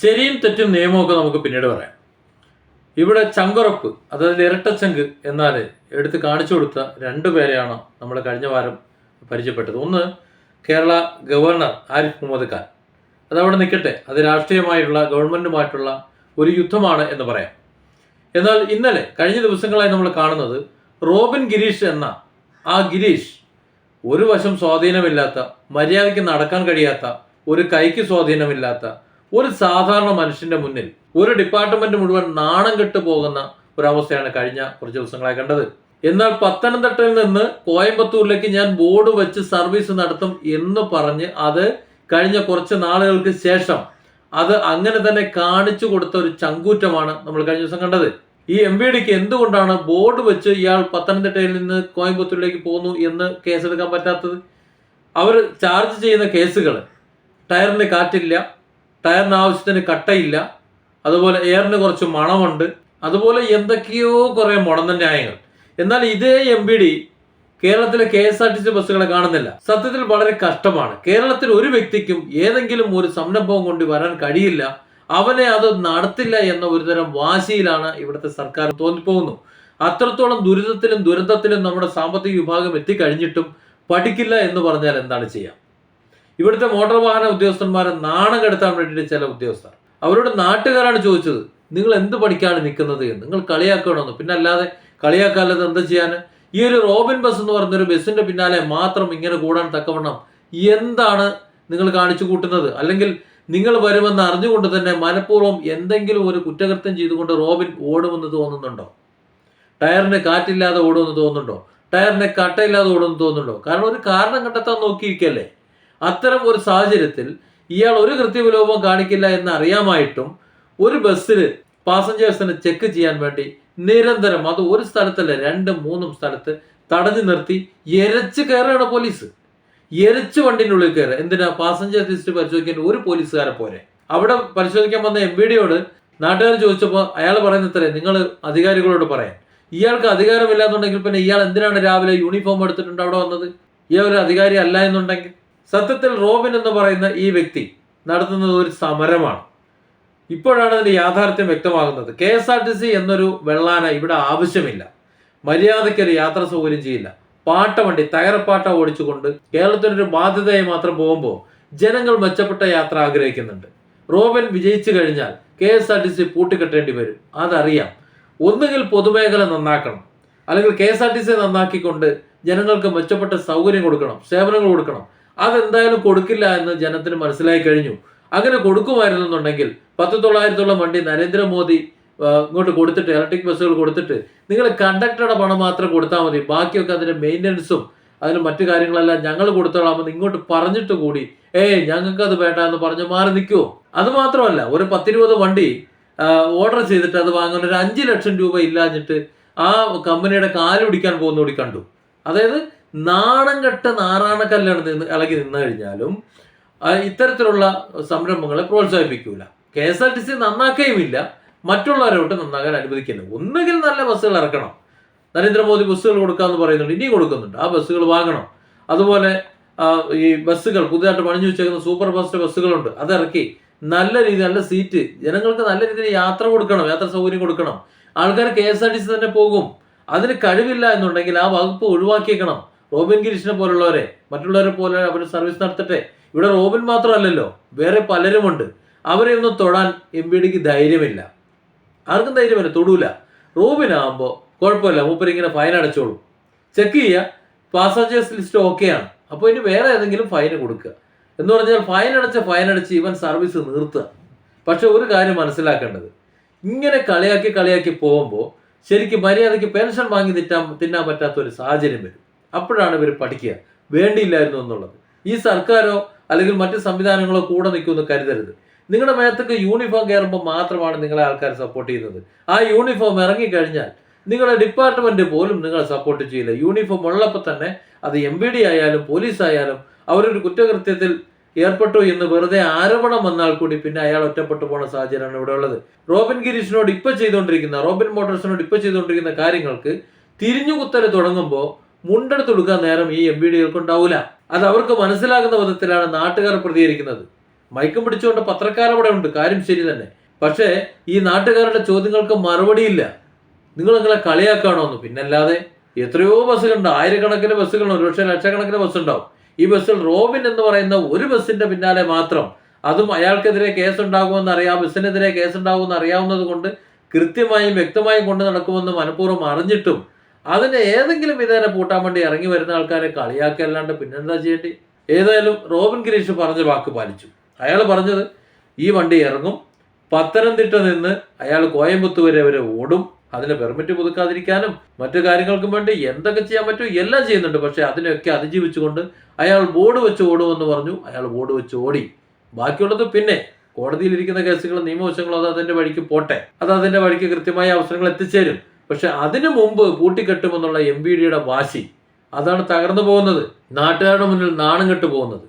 ശരിയും തെറ്റും നിയമമൊക്കെ നമുക്ക് പിന്നീട് പറയാം. ഇവിടെ ചങ്കുറപ്പ് അതായത് ഇരട്ടച്ചങ്ക് എന്നാൽ എടുത്ത് കാണിച്ചു കൊടുത്ത രണ്ടു പേരെയാണ് നമ്മൾ കഴിഞ്ഞ വാരം പരിചയപ്പെട്ടത്. ഒന്ന് കേരള ഗവർണർ ആരിഫ് മുഹമ്മദ് ഖാൻ. അതവിടെ നിൽക്കട്ടെ അത് രാഷ്ട്രീയമായിട്ടുള്ള ഗവൺമെന്റുമായിട്ടുള്ള ഒരു യുദ്ധമാണ് എന്ന് പറയാം. എന്നാൽ ഇന്നലെ കഴിഞ്ഞ ദിവസങ്ങളായി നമ്മൾ കാണുന്നത് റോബിൻ ഗിരീഷ് എന്ന ആ ഗിരീഷ് ഒരു വശം സ്വാധീനമില്ലാത്ത മര്യാദയ്ക്ക് നടക്കാൻ കഴിയാത്ത ഒരു കൈക്ക് സ്വാധീനമില്ലാത്ത ഒരു സാധാരണ മനുഷ്യന്റെ മുന്നിൽ ഒരു ഡിപ്പാർട്ട്മെന്റ് മുഴുവൻ നാണം കെട്ടു പോകുന്ന ഒരവസ്ഥയാണ് കഴിഞ്ഞ കുറച്ച് ദിവസങ്ങളായി കണ്ടത്. എന്നാൽ പത്തനംതിട്ടയിൽ നിന്ന് കോയമ്പത്തൂരിലേക്ക് ഞാൻ ബോർഡ് വെച്ച് സർവീസ് നടത്തും എന്ന് പറഞ്ഞ് അത് കഴിഞ്ഞ കുറച്ച് നാളുകൾക്ക് ശേഷം അത് അങ്ങനെ തന്നെ കാണിച്ചു കൊടുത്ത ഒരു ചങ്കൂറ്റമാണ് നമ്മൾ കഴിഞ്ഞ ദിവസം കണ്ടത്. ഈ എം വി ഡിക്ക് എന്തുകൊണ്ടാണ് ബോർഡ് വെച്ച് ഇയാൾ പത്തനംതിട്ടയിൽ നിന്ന് കോയമ്പത്തൂരിലേക്ക് പോകുന്നു എന്ന് കേസെടുക്കാൻ പറ്റാത്തത്? അവർ ചാർജ് ചെയ്യുന്ന കേസുകൾ ടയറിന് കാറ്റില്ല ടയറിന് ആവശ്യത്തിന് കട്ടയില്ല. അതുപോലെ എയറിന് കുറച്ച് മണമുണ്ട്. അതുപോലെ എന്തൊക്കെയോ കുറേ മുടന്ന ന്യായങ്ങൾ. എന്നാൽ ഇതേ എം ബി ഡി കേരളത്തിലെ K S R T C ബസ്സുകളെ കാണുന്നില്ല. സത്യത്തിൽ വളരെ കഷ്ടമാണ്. കേരളത്തിൽ ഒരു വ്യക്തിക്കും ഏതെങ്കിലും ഒരു സംരംഭവം കൊണ്ട് വരാൻ കഴിയില്ല. അവനെ അത് നടത്തില്ല എന്ന ഒരുതരം വാശിയിലാണ് ഇവിടുത്തെ സർക്കാർ തോന്നിപ്പോകുന്നു. അത്രത്തോളം ദുരിതത്തിലും ദുരന്തത്തിലും നമ്മുടെ സാമ്പത്തിക വിഭാഗം എത്തിക്കഴിഞ്ഞിട്ടും പഠിക്കില്ല എന്ന് പറഞ്ഞാൽ എന്താണ് ചെയ്യാം? ഇവിടുത്തെ മോട്ടോർ വാഹന ഉദ്യോഗസ്ഥന്മാരെ നാണം കെടുത്താൻ വേണ്ടിയിട്ട് ചില ഉദ്യോഗസ്ഥർ. അവരോട് നാട്ടുകാരാണ് ചോദിച്ചത് നിങ്ങൾ എന്ത് പഠിക്കാണ് നിൽക്കുന്നത്? എന്ന്. നിങ്ങൾ കളിയാക്കണമെന്ന്. പിന്നെ അല്ലാതെ കളിയാക്കാല്ലാതെ എന്താ ചെയ്യാൻ ഈ ഒരു റോബിൻ ബസ് എന്ന് പറയുന്ന ഒരു ബസ്സിന്റെ പിന്നാലെ മാത്രം ഇങ്ങനെ കൂടാൻ തക്കവണ്ണം എന്താണ് നിങ്ങൾ കാണിച്ചു കൂട്ടുന്നത്? അല്ലെങ്കിൽ നിങ്ങൾ വരുമെന്ന് അറിഞ്ഞുകൊണ്ട് തന്നെ മനഃപൂർവം എന്തെങ്കിലും ഒരു കുറ്റകൃത്യം ചെയ്തുകൊണ്ട് റോബിൻ ഓടുമെന്ന് തോന്നുന്നുണ്ടോ? ടയറിന് കാറ്റില്ലാതെ ഓടുമെന്ന് തോന്നുന്നുണ്ടോ? ടയറിന് കട്ടയില്ലാതെ ഓടുമെന്ന് തോന്നുന്നുണ്ടോ? കാരണം ഒരു കാരണം കണ്ടെത്താൻ നോക്കിയിരിക്കല്ലേ? അത്തരം ഒരു സാഹചര്യത്തിൽ ഇയാൾ ഒരു കൃത്യവിലോപം കാണിക്കില്ല എന്ന് അറിയാമായിട്ടും ഒരു ബസ്സിൽ പാസഞ്ചേഴ്സിനെ ചെക്ക് ചെയ്യാൻ വേണ്ടി നിരന്തരം അത് ഒരു സ്ഥലത്തല്ല രണ്ടും മൂന്നും സ്ഥലത്ത് തടഞ്ഞു നിർത്തി എരച്ച് കയറുകയാണ് പോലീസ്. എരച്ച് വണ്ടിന്റെ ഉള്ളിൽ കയറുക. എന്തിനാ? പാസഞ്ചർ ലിസ്റ്റ് പരിശോധിക്കാൻ ഒരു പോലീസുകാരെ പോരെ അവിടെ പരിശോധിക്കാൻ വന്ന എം ബി ഡിയോട് നാട്ടുകാർ ചോദിച്ചപ്പോൾ അയാൾ പറയുന്നത്രേ നിങ്ങൾ അധികാരികളോട് പറയാൻ. ഇയാൾക്ക് അധികാരമില്ലാന്നുണ്ടെങ്കിൽ പിന്നെ ഇയാൾ എന്തിനാണ് രാവിലെ യൂണിഫോം എടുത്തിട്ടുണ്ട് അവിടെ വന്നത്? ഇയാൾ ഒരു അധികാരി അല്ല എന്നുണ്ടെങ്കിൽ സത്യത്തിൽ റോബിൻ എന്ന് പറയുന്ന ഈ വ്യക്തി നടത്തുന്നത് ഒരു സമരമാണ്. ഇപ്പോഴാണ് അതിന്റെ യാഥാർത്ഥ്യം വ്യക്തമാകുന്നത്. K S R T C എന്നൊരു വെള്ളാന ഇവിടെ ആവശ്യമില്ല. മര്യാദയ്ക്ക് ഒരു യാത്ര സൗകര്യം ചെയ്യില്ല. പാട്ട വണ്ടി തകരപ്പാട്ട ഓടിച്ചുകൊണ്ട് കേരളത്തിനൊരു ബാധ്യതയായി മാത്രം പോകുമ്പോൾ ജനങ്ങൾ മെച്ചപ്പെട്ട യാത്ര ആഗ്രഹിക്കുന്നുണ്ട്. റോബൻ വിജയിച്ചു കഴിഞ്ഞാൽ K S R T C പൂട്ടിക്കെട്ടേണ്ടി വരും. അതറിയാം. ഒന്നുകിൽ പൊതുമേഖല നന്നാക്കണം. അല്ലെങ്കിൽ K S R T C നന്നാക്കിക്കൊണ്ട് ജനങ്ങൾക്ക് മെച്ചപ്പെട്ട സൗകര്യം കൊടുക്കണം സേവനങ്ങൾ കൊടുക്കണം. അതെന്തായാലും കൊടുക്കില്ല എന്ന് ജനത്തിന് മനസ്സിലായി കഴിഞ്ഞു. അങ്ങനെ കൊടുക്കുമായിരുന്നെന്നുണ്ടെങ്കിൽ പത്ത് തൊള്ളായിരത്തോളം വണ്ടി നരേന്ദ്രമോദി ഇങ്ങോട്ട് കൊടുത്തിട്ട് ഇലക്ട്രിക് ബസ്സുകൾ കൊടുത്തിട്ട് നിങ്ങൾ കണ്ടക്ടറുടെ പണം മാത്രം കൊടുത്താൽ മതി. ബാക്കിയൊക്കെ അതിന്റെ മെയിന്റനൻസും അതിന് മറ്റു കാര്യങ്ങളെല്ലാം ഞങ്ങൾ കൊടുത്തോളാമെന്ന് ഇങ്ങോട്ട് പറഞ്ഞിട്ട് കൂടി ഏയ് ഞങ്ങൾക്ക് അത് വേണ്ട എന്ന് പറഞ്ഞ് മാറി നിൽക്കുമോ അത് മാത്രമല്ല ഒരു പത്തിരുപത് വണ്ടി ഓർഡർ ചെയ്തിട്ട് അത് വാങ്ങാൻ ഒരു അഞ്ച് ലക്ഷം രൂപ ഇല്ലാഞ്ഞിട്ട് ആ കമ്പനിയുടെ കാൽ പിടിക്കാൻ പോകുന്ന കൂടി കണ്ടു. അതായത് നാണം കെട്ട നാറാണക്കല്ലാണ് നിന്ന് ഇളകി നിന്നു കഴിഞ്ഞാലും ഇത്തരത്തിലുള്ള സംരംഭങ്ങളെ പ്രോത്സാഹിപ്പിക്കൂല. K S R T C നന്നാക്കുകയുമില്ല. മറ്റുള്ളവരോട്ട് നന്നാകാൻ അനുവദിക്കില്ല ഒന്നുകിൽ നല്ല ബസ്സുകൾ ഇറക്കണം. നരേന്ദ്രമോദി ബസ്സുകൾ കൊടുക്കാമെന്ന് പറയുന്നുണ്ട്. ഇനിയും കൊടുക്കുന്നുണ്ട്. ആ ബസ്സുകൾ വാങ്ങണം. അതുപോലെ ഈ ബസ്സുകൾ പുതുതായിട്ട് പണിഞ്ഞു വെച്ചേക്കുന്ന സൂപ്പർ ഫാസ്റ്റ് ബസ്സുകളുണ്ട്. അതിറക്കി നല്ല രീതി നല്ല സീറ്റ് ജനങ്ങൾക്ക് നല്ല രീതിയിൽ യാത്ര കൊടുക്കണം യാത്ര സൗകര്യം കൊടുക്കണം. ആൾക്കാർ K S R T C തന്നെ പോകും. അതിന് കഴിവില്ല എന്നുണ്ടെങ്കിൽ ആ വകുപ്പ് ഒഴിവാക്കിയേക്കണം. റോബിൻ ഗിരീഷിനെ പോലുള്ളവരെ മറ്റുള്ളവരെ പോലെ അവർ സർവീസ് നടത്തട്ടെ. ഇവിടെ റോബിൻ മാത്രമല്ലല്ലോ വേറെ പലരുമുണ്ട്. അവരെ ഒന്നും തൊടാൻ എം ബി ഡിക്ക് ധൈര്യമില്ല. ആർക്കും ധൈര്യമില്ല തൊടൂല. റോബിൻ റോബിനാകുമ്പോൾ കുഴപ്പമില്ല മൂപ്പര് ഇങ്ങനെ ഫൈൻ അടച്ചോളൂ. ചെക്ക് ചെയ്യുക പാസഞ്ചേഴ്സ് ലിസ്റ്റ് ഓക്കെയാണ്. അപ്പോൾ ഇനി വേറെ ഏതെങ്കിലും ഫൈൻ കൊടുക്കുക. എന്ന് പറഞ്ഞാൽ ഫൈൻ അടച്ച ഫൈൻ അടച്ച് ഇവൻ സർവീസ് നിർത്തുക. പക്ഷെ ഒരു കാര്യം മനസ്സിലാക്കേണ്ടത്. ഇങ്ങനെ കളിയാക്കി കളിയാക്കി പോകുമ്പോൾ ശരിക്കും മര്യാദയ്ക്ക് പെൻഷൻ വാങ്ങി തിറ്റാൻ തിന്നാൻ പറ്റാത്ത ഒരു സാഹചര്യം വരും. അപ്പോഴാണ് ഇവർ പഠിക്കുക. വേണ്ടിയില്ലായിരുന്നു എന്നുള്ളത്. ഈ സർക്കാരോ അല്ലെങ്കിൽ മറ്റ് സംവിധാനങ്ങളോ കൂടെ നിൽക്കുമെന്ന് കരുതരുത്. നിങ്ങളുടെ മേത്തൊക്കെ യൂണിഫോം കയറുമ്പോൾ മാത്രമാണ് നിങ്ങളെ ആൾക്കാർ സപ്പോർട്ട് ചെയ്യുന്നത്. ആ യൂണിഫോം ഇറങ്ങിക്കഴിഞ്ഞാൽ നിങ്ങളുടെ ഡിപ്പാർട്ട്മെന്റ് പോലും നിങ്ങളെ സപ്പോർട്ട് ചെയ്യില്ല. യൂണിഫോം ഉള്ളപ്പോൾ തന്നെ അത് എം ബി ഡി ആയാലും പോലീസ് ആയാലും അവരൊരു കുറ്റകൃത്യത്തിൽ ഏർപ്പെട്ടു എന്ന് വെറുതെ ആരോപണം വന്നാൽ കൂടി പിന്നെ അയാൾ ഒറ്റപ്പെട്ടു പോണ സാഹചര്യമാണ് ഇവിടെ ഉള്ളത്. റോബിൻ ഗിരീഷിനോട് ഇപ്പൊ ചെയ്തുകൊണ്ടിരിക്കുന്ന റോബിൻ മോട്ടോഴ്സിനോട് ഇപ്പൊ ചെയ്തുകൊണ്ടിരിക്കുന്ന കാര്യങ്ങൾക്ക് തിരിഞ്ഞുകുത്തൽ തുടങ്ങുമ്പോൾ മുണ്ടെടുത്ത് കൊടുക്കാൻ നേരം ഈ എം ബി ഡികൾക്ക് ഉണ്ടാവില്ല അത് അവർക്ക് മനസ്സിലാകുന്ന വിധത്തിലാണ് നാട്ടുകാർ പ്രതികരിക്കുന്നത്. മയക്കം പിടിച്ചുകൊണ്ട് പത്രക്കാരവിടെ ഉണ്ട്. കാര്യം ശരി തന്നെ. പക്ഷേ ഈ നാട്ടുകാരുടെ ചോദ്യങ്ങൾക്ക് മറുപടിയില്ല. നിങ്ങൾ നിങ്ങളെ കളിയാക്കാണോ എന്ന്. പിന്നല്ലാതെ എത്രയോ ബസ്സുകളുണ്ട്. ആയിരക്കണക്കിന് ബസ്സുകളുണ്ട്. ഒരുപക്ഷെ ലക്ഷക്കണക്കിന് ബസ് ഉണ്ടാവും ഈ ബസ്സിൽ റോബിൻ എന്ന് പറയുന്ന ഒരു ബസ്സിന്റെ പിന്നാലെ മാത്രം അതും അയാൾക്കെതിരെ കേസ് ഉണ്ടാകുമെന്ന് അറിയാം ബസ്സിനെതിരെ കേസ് ഉണ്ടാകുമെന്ന് അറിയാവുന്നത് കൊണ്ട് കൃത്യമായും വ്യക്തമായും കൊണ്ട് നടക്കുമെന്ന് മനഃപൂർവം അറിഞ്ഞിട്ടും അതിനെ ഏതെങ്കിലും വിധേന പൂട്ടാൻ വേണ്ടി ഇറങ്ങി വരുന്ന ആൾക്കാരെ കളിയാക്കല്ലാണ്ട് പിന്നെന്താ ചെയ്യേണ്ടി? ഏതായാലും റോബിൻ ഗിരീഷ് പറഞ്ഞ വാക്ക് പാലിച്ചു. അയാൾ പറഞ്ഞത് ഈ വണ്ടി ഇറങ്ങും. പത്തനംതിട്ട നിന്ന് അയാൾ കോയമ്പത്തൂർ വരെ അവരെ ഓടും. അതിന് പെർമിറ്റ് പുതുക്കാതിരിക്കാനും മറ്റു കാര്യങ്ങൾക്കും വേണ്ടി എന്തൊക്കെ ചെയ്യാൻ പറ്റും എല്ലാം ചെയ്യുന്നുണ്ട്. പക്ഷേ അതിനെയൊക്കെ അതിജീവിച്ചുകൊണ്ട് അയാൾ ബോർഡ് വെച്ച് ഓടുമെന്ന് പറഞ്ഞു. അയാൾ ബോർഡ് വെച്ച് ഓടി. ബാക്കിയുള്ളത് പിന്നെ കോടതിയിലിരിക്കുന്ന കേസുകൾ നിയമവശങ്ങളും അത് അതിന്റെ വഴിക്ക് പോട്ടെ. അത് അതിന്റെ വഴിക്ക് കൃത്യമായ അവസരങ്ങൾ എത്തിച്ചേരും. പക്ഷെ അതിനു മുമ്പ് പൂട്ടിക്കെട്ടുമെന്നുള്ള എം വി ഡിയുടെ വാശി അതാണ് തകർന്നു പോകുന്നത്. നാട്ടുകാരുടെ മുന്നിൽ നാണം കെട്ടു പോകുന്നത്